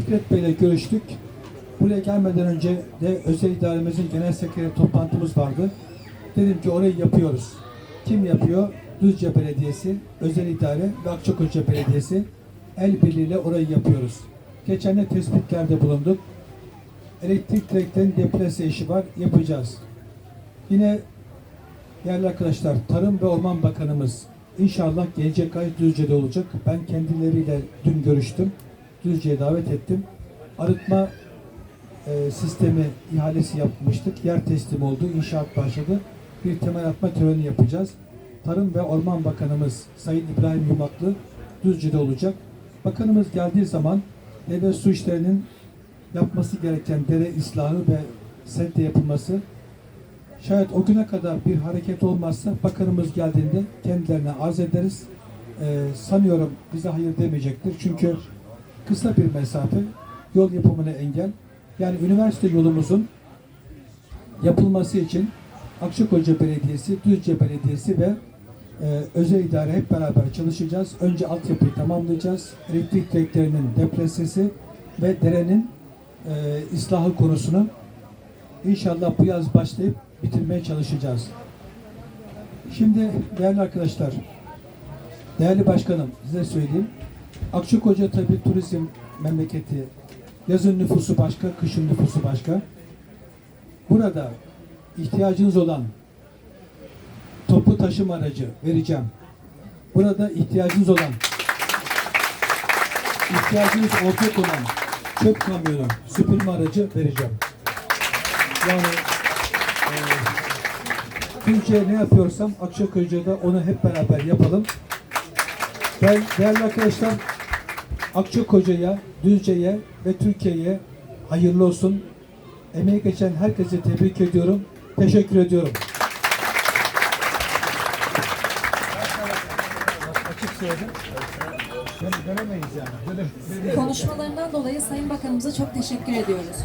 Fikret Bey'le görüştük. Buraya gelmeden önce de özel idaremizin genel sekreteri toplantımız vardı. Dedim ki orayı yapıyoruz. Kim yapıyor? Düzce Belediyesi, Özel İdare ve Akçakoca Belediyesi el birliğiyle orayı yapıyoruz. Geçen de tespitlerde bulunduk. Elektrik direklerin deplase işi var, yapacağız. Yine değerli arkadaşlar, Tarım ve Orman Bakanımız inşallah gelecek ay Düzce'de olacak. Ben kendileriyle dün görüştüm. Düzce'ye davet ettim. Arıtma e, sistemi ihalesi yapmıştık. Yer teslim oldu, inşaat başladı. Bir temel atma töreni yapacağız. Tarım ve Orman Bakanımız Sayın İbrahim Yumaklı Düzce'de olacak. Bakanımız geldiği zaman deve su işlerinin yapması gereken dere ıslahı ve sente yapılması Şayet o güne kadar bir hareket olmazsa bakanımız geldiğinde kendilerine arz ederiz. Ee, sanıyorum bize hayır demeyecektir. Çünkü kısa bir mesafe yol yapımına engel. Yani üniversite yolumuzun yapılması için Akçakoca Belediyesi, Düzce Belediyesi ve e, özel idare hep beraber çalışacağız. Önce altyapıyı tamamlayacağız. Elektrik direklerinin depresesi ve derenin e, ıslahı konusunu İnşallah bu yaz başlayıp bitirmeye çalışacağız. Şimdi değerli arkadaşlar, değerli başkanım size söyleyeyim. Akçakoca tabi turizm memleketi. Yazın nüfusu başka, kışın nüfusu başka. Burada ihtiyacınız olan toplu taşıma aracı vereceğim. Burada ihtiyacınız olan ihtiyacınız olacak olan çöp kamyonu, süpürme aracı vereceğim. Yani e, ne yapıyorsam Akçaköy'de onu hep beraber yapalım. Ben değerli arkadaşlar Akçakoca'ya, Düzce'ye ve Türkiye'ye hayırlı olsun. Emeği geçen herkese tebrik ediyorum. Teşekkür ediyorum. Açık söyledim. Dönemeyiz yani. Konuşmalarından dolayı Sayın Bakanımıza çok teşekkür ediyoruz.